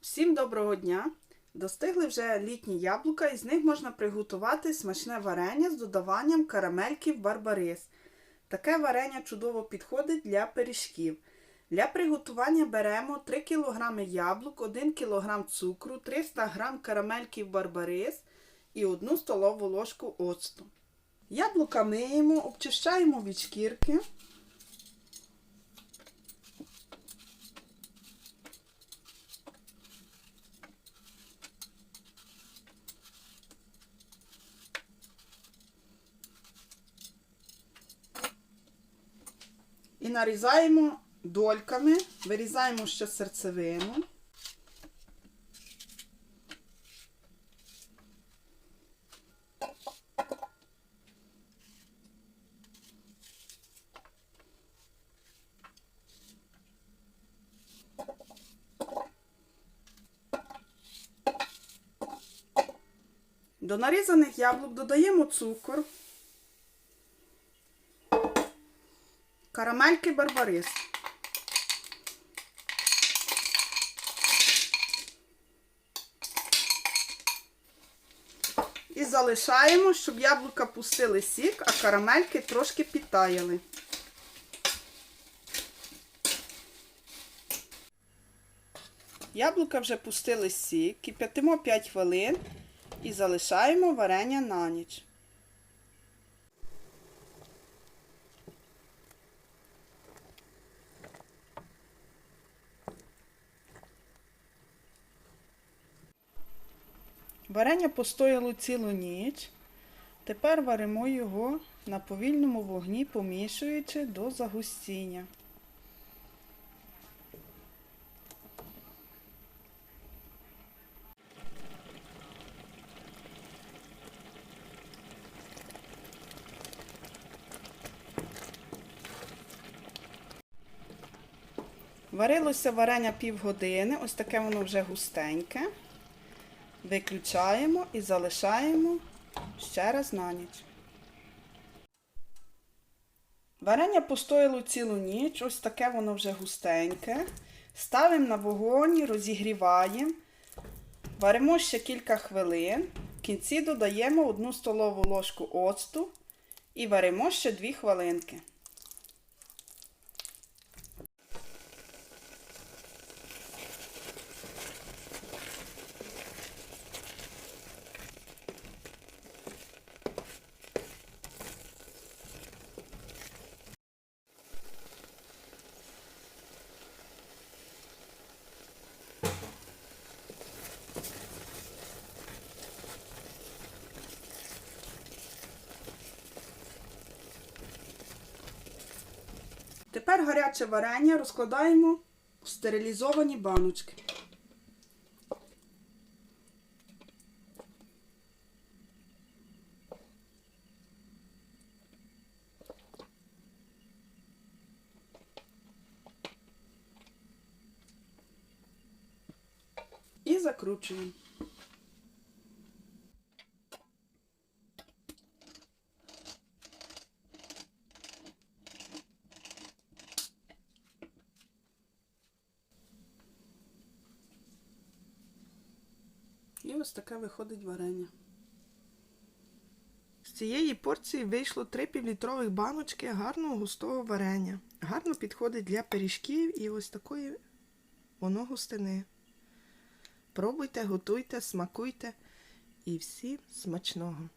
Всім доброго дня! Достигли вже літні яблука, і з них можна приготувати смачне варення з додаванням карамельків барбарис. Таке варення чудово підходить для пиріжків. Для приготування беремо 3 кг яблук, 1 кг цукру, 300 г карамельків барбарис і 1 столову ложку оцту. Яблука миємо, обчищаємо від шкірки. І нарізаємо дольками, вирізаємо ще серцевину. До нарізаних яблук додаємо цукор. Карамельки барбарис. І залишаємо, щоб яблука пустили сік, а карамельки трошки підтаяли. Яблука вже пустили сік, кип'ятимо 5 хвилин і залишаємо варення на ніч. Варення постояло цілу ніч. Тепер варимо його на повільному вогні, помішуючи до загустіння. Варилося варення півгодини, ось таке воно вже густеньке. Виключаємо і залишаємо ще раз на ніч. Варення постояло цілу ніч, ось таке воно вже густеньке. Ставимо на вогонь, розігріваємо. Варимо ще кілька хвилин. В кінці додаємо 1 столову ложку оцту і варимо ще 2 хвилинки. Тепер гаряче варення розкладаємо в стерилізовані баночки. І закручуємо. І ось таке виходить варення. З цієї порції вийшло 3 півлітрових баночки гарного густого варення. Гарно підходить для пиріжків і ось такої воно густини. Пробуйте, готуйте, смакуйте і всім смачного!